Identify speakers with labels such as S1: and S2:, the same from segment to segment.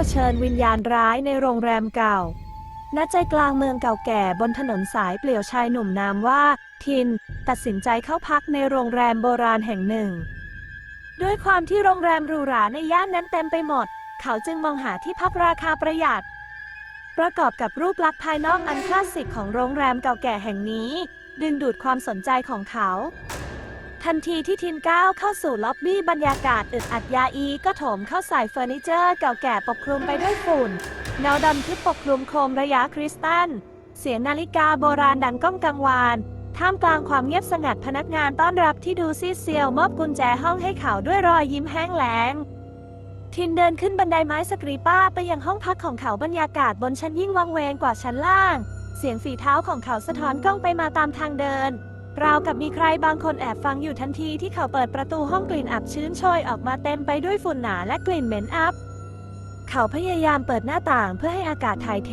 S1: เผชิญวิญญาณร้ายในโรงแรมเก่า ณ ใจกลางเมืองเก่าแก่บนถนนสายเปลี่ยวชายหนุ่มนามว่า ทิน ตัดสินใจเข้าพักในโรงแรมโบราณแห่งหนึ่ง ด้วยความที่โรงแรมหรูหราในย่านนั้นเต็มไปหมด เขาจึงมองหาที่พักราคาประหยัด ประกอบกับรูปลักษณ์ภายนอกอันคลาสสิกของโรงแรมเก่าแก่แห่งนี้ ดึงดูดความสนใจของเขา ทันทีที่ทินก้าวเข้าสู่ล็อบบี้บรรยากาศอึดอัดยาอีก็โถมเข้าใส่เฟอร์นิเจอร์เก่าแก่ปกคลุมไปด้วยฝุ่น เงาดำทึบปกคลุมโคมระยะคริสตัล เสียงนาฬิกาโบราณดังก้องกังวาน ท่ามกลางความเงียบสงัดพนักงานต้อนรับที่ดูซีเซียวมอบกุญแจห้องให้เขาด้วยรอยยิ้มแห้งแล้งทินเดินขึ้นบันไดไม้สกรีป้าไปยังห้องพักของเขาบรรยากาศบนชั้นยิ่งวังเวงกว่าชั้นล่าง เสียงฝีเท้าของเขาสะท้อนกล้องไปมาตามทางเดิน ราวกับมีใครบางคนแอบฟังอยู่ทันทีที่เขาเปิดประตูห้องกลิ่นอับชื้นโชยออกมาเต็มไปด้วยฝุ่นหนาและกลิ่นเหม็นอับ เขาพยายามเปิดหน้าต่างเพื่อให้อากาศถ่ายเท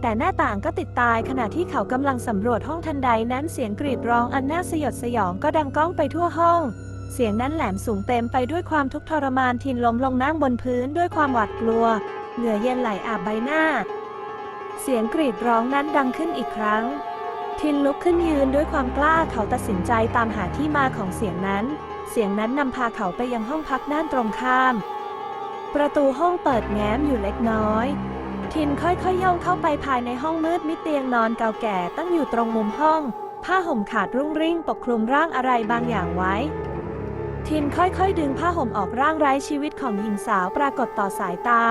S1: แต่หน้าต่างก็ติดตายขณะที่เขากำลังสำรวจห้องทันใดนั้นเสียงกรีดร้องอันน่าสยดสยองก็ดังก้องไปทั่วห้อง เสียงนั้นแหลมสูงเต็มไปด้วยความทุกข์ทรมานทินล้มลงนั่งบนพื้นด้วยความหวาดกลัว เหงื่อเย็นไหลอาบใบหน้า เสียงกรีดร้องนั้นดังขึ้นอีกครั้ง ทินลุกขึ้นยืนด้วยความกล้าเขาตัดสินใจตามหาที่มาของเสียงนั้น เสียงนั้นนำพาเขาไปยังห้องพักด้านตรงข้าม ประตูห้องเปิดแง้มอยู่เล็กน้อย ทินค่อยๆย่องเข้าไปภายในห้องมืดมิดเตียงนอนเก่าแก่ตั้งอยู่ตรงมุมห้อง ผ้าห่มขาดรุ่งริ่งปกคลุมร่างอะไรบางอย่างไว้ ทินค่อยๆ ดึงผ้าห่มออกร่างไร้ชีวิตของหญิงสาวปรากฏต่อสายตา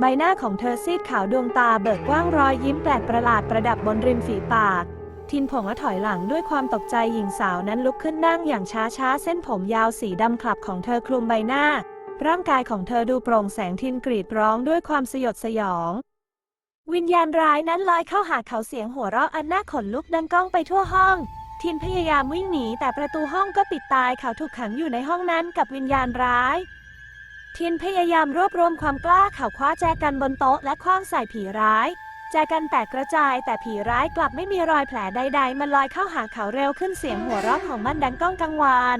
S1: ใบหน้าของเธอซีดขาวดวงตาเบิกกว้างรอยยิ้มแปลกประหลาดประดับบนริมฝีปาก ทินผงและถอยหลังด้วยความตกใจหญิงสาวนั้นลุกขึ้นนั่งอย่างช้าๆเส้นผมยาวสีดำคลับของเธอคลุมใบหน้า ร่างกายของเธอดูโปร่งแสงทินกรีดร้องด้วยความสยดสยอง วิญญาณร้ายนั้นลอยเข้าหาเขาเสียงหัวเราะอันน่าขนลุกดังก้องไปทั่วห้อง ทินพยายามวิ่งหนีแต่ประตูห้องก็ปิดตายเขาถูกขังอยู่ในห้องนั้นกับวิญญาณร้ายทินพยายามรวบรวมความกล้าเขาคว้าแจกันบนโต๊ะและคว้างใส่ผีร้าย แจกันแตกกระจายแต่ผีร้ายกลับไม่มีรอยแผลใด ๆ มันลอยเข้าหาเขาเร็วขึ้นเสียงหัวเราะของมันดังก้องกังวาน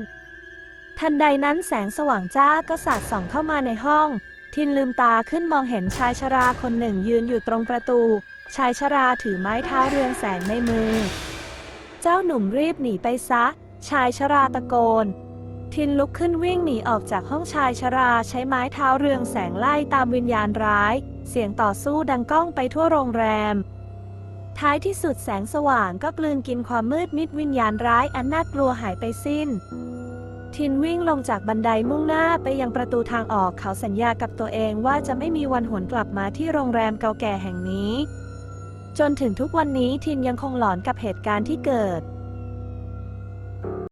S1: ทันใดนั้นแสงสว่างจ้าก็สาดส่องเข้ามาในห้อง ทินลืมตาขึ้นมองเห็นชายชราคนหนึ่งยืนอยู่ตรงประตู ชายชราถือไม้เท้าเรืองแสงในมือ เจ้าหนุ่มรีบหนีไปซะ ชายชราตะโกน ทินลุกขึ้นวิ่งหนีออกจากห้องชายชราใช้ไม้เท้าเรืองแสงไล่ตามวิญญาณร้าย เสียงต่อสู้ดังก้องไปทั่วโรงแรม ท้ายที่สุดแสงสว่างก็กลืนกินความมืดมิดวิญญาณร้ายอันน่ากลัวหายไปสิ้น ทินวิ่งลงจากบันไดมุ่งหน้าไปยังประตูทางออกเขาสัญญากับตัวเองว่าจะไม่มีวันหวนกลับมาที่โรงแรมเก่าแก่แห่งนี้ จนถึงทุกวันนี้ทินยังคงหลอนกับเหตุการณ์ที่เกิด